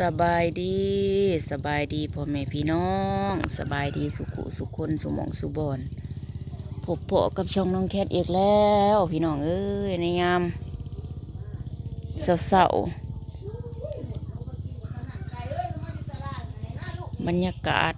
สบายดีสบายดีพ่อแม่พี่น้อง สบายดีสุขุสุขคนสุมองสุบอนพบเพาะกับช่องน้องแคทอีกแล้ว พี่น้องเอ้ยในยามเศร้าบรรยากาศ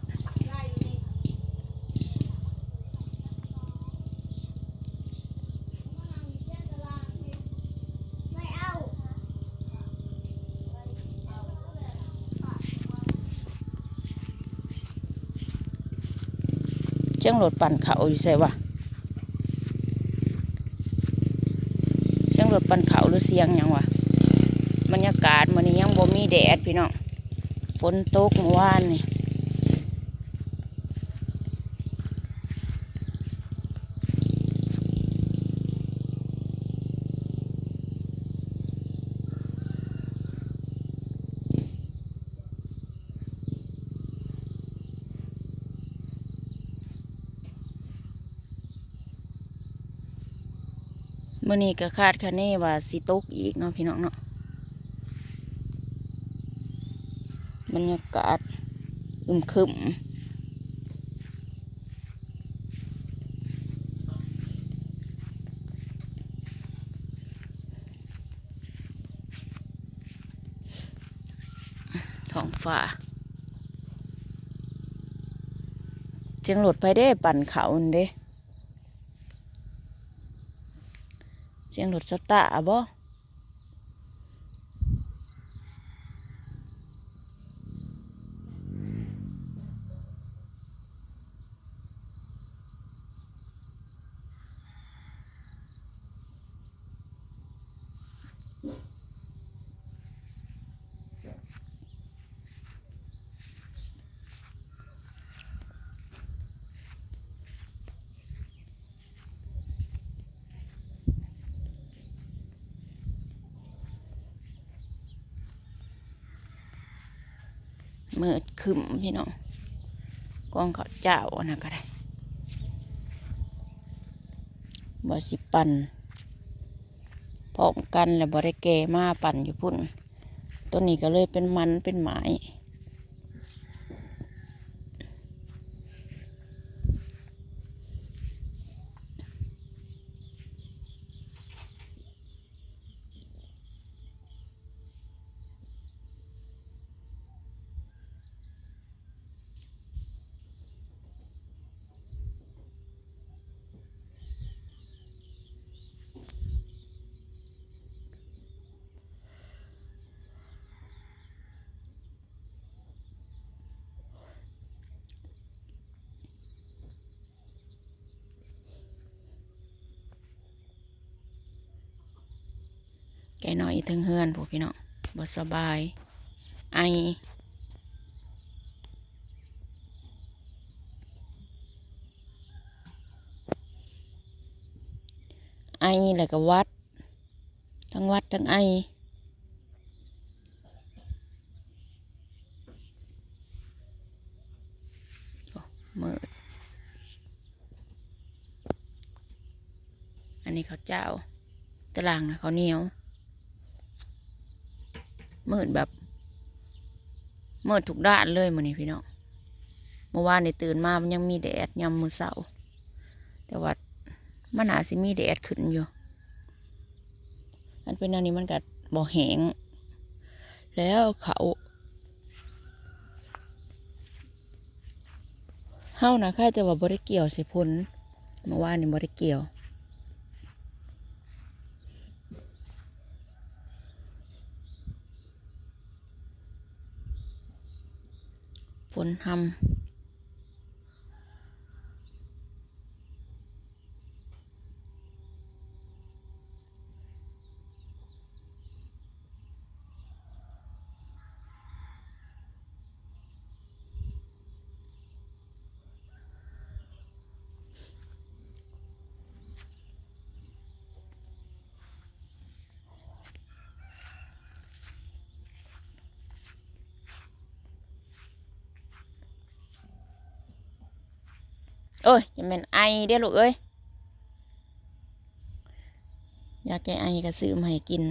จ้งรถปั่นเขาอยู่ใส่วะเจ้งรถปั่นเขาหรือเสียงยังวะบรรยากาศมันนี้ยังบ่มีแดดพี่น้องฝนตกเมื่อวานนี่ มื่อนี้ก็คาดคะเนว่าสิตกอีกเนาะพี่น้องเนาะบรรยากาศอึมครึมท้องฟ้าจียงหลุดไปได้ปั่นเขาอันเด้ เสียงรถสตาร์บ่ มืดคึมพี่น้องกองเขาเจ้าอันนะก็ได้บ่สิปันพร้อมกันแล้วบ่ได้แก่มาปั่นอยู่พุ่นต้นนี้ก็เลยเป็นมันเป็นไม้ แกน้อยถึงเฮือนพวกพี่น้องบ่สบาย ไอไอแล้วก็วัด ทั้งวัดทั้งไอมืดอันนี้เขาเจ้าตารางนะเขาเหนียว มืดแบบมืดทุกด้านเลยมันนี่พี่น้องเมื่อวานนี่ตื่นมามันยังมีแดดยามมือเสาแต่ว่ามันอาจสิมีแดดขึ้นอยู่อันเป็นอันนี้มันกัดบ่อแหงแล้วเขาเฮานะค่ายแต่ว่าบ่ได้เกี่ยวส่พลเมื่อวานนี่บ่ได้เกี่ยว ฝนทำ เอ้ยจะเป็นไอเด้อลูกเอ้ยอยากแก้ไอก็ซื้อมาให้กิน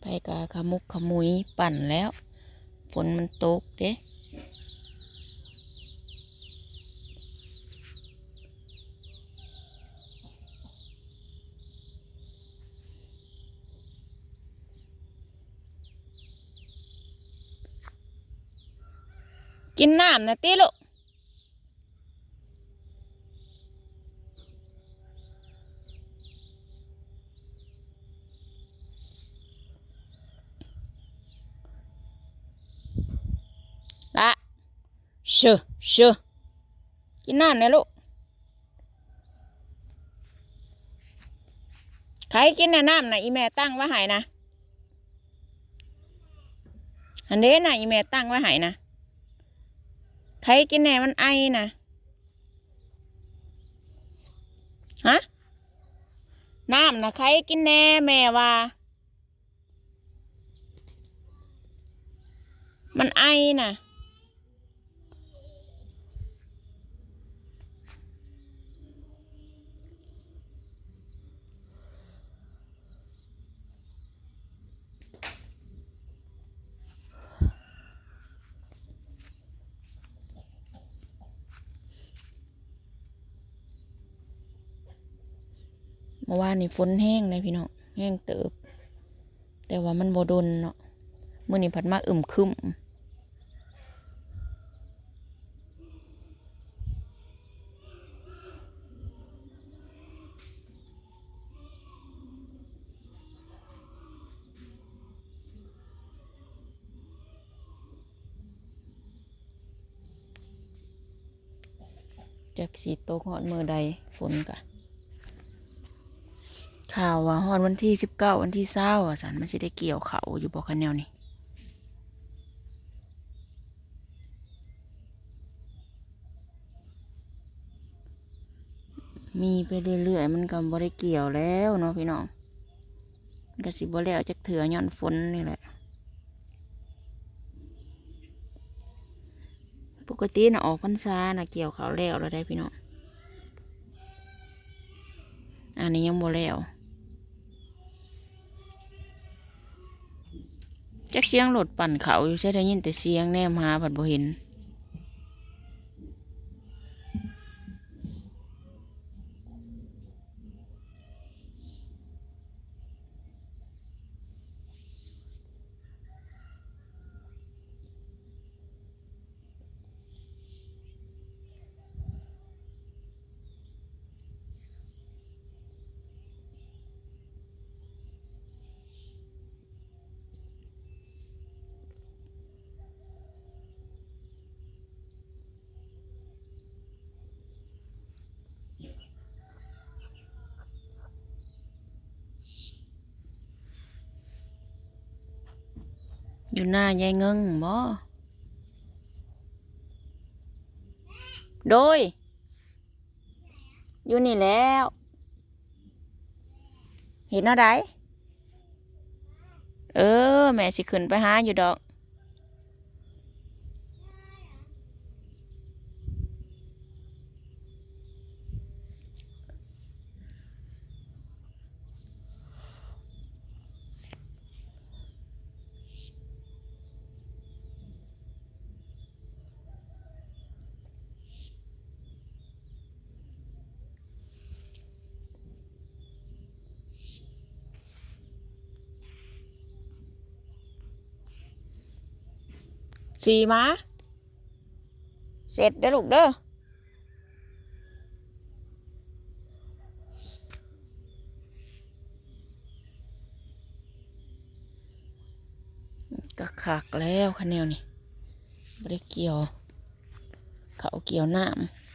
ไปกาขมุกขมุยปั่นแล้วฝนมันตกเด้ กินน้ำนะติลูกละเชื่อเชื่อกินน้ำนี่ยลูกใครกินนะน้ำน่ะอีแม่ตั้งไว้ให้นะ อันเด้น่ะอีแม่ตั้งไว้ให้นะ ใครกินแหน่มันไอนะฮะน้ำนะใครกินแหน่แม่ว่า มันไอน่ะ มื่อวานนี่ฝนแห้งเลยพี่น้องแห้งเติบ แต่ว่ามันบ่ดนเนาะมื่อนี้ผัดมาอึมครึมจากสีโตกหอดมือใดฝนกะ ข่าวว่าฮอดวันที่สิบเก้าวันที่เศร้าอะสันมันจะได้เกี่ยวเขาอยู่บอกคันแนวนี่มีไปเรื่อยๆมันก็บ่ได้เกี่ยวแล้วเนาะพี่น้องก็สิบ่แล้วจักเถื่อย้อนฝนนี่แหละ ปกตินะออกพรรษานะเกี่ยวเขาแล้วแล้วได้พี่น้องอันนี้ยังบ่แล้ว จักเสียงรถปั่นเขาอยู่ใช่ได้ยินแต่เสียงแนมหาผัดบ่เห็น อยู่หน้ายายเงิงบ่โดย อยู่นี่แล้ว เห็นอะไรเออ แม่สิขึ้นไปหาอยู่ดอก สีมาเสร็จเด้อลูกเด้อก็ขากแล้วคะแนวนี่ไม่ได้เกี่ยว เขาเกี่ยวน้ำ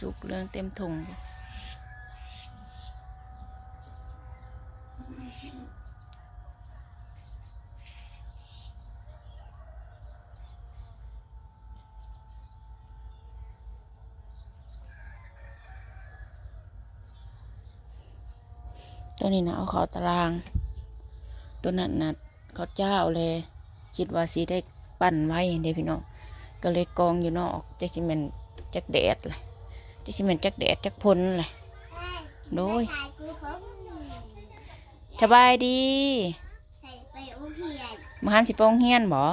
สุกเรื่องเต็มถุงตัวนี้นะเอาเขาตาราง ตัวนั้นนะเขาเจ้าเลย คิดว่าสีได้ปั่นไว้เดี๋ยวพี่น้องก็เลยกองอยู่นอกจักจิเป็นจักแดดเลย จะสิเหมือนจักแดดจักพลเลยโดยสบายดีมาหันสิปองเฮียนบอ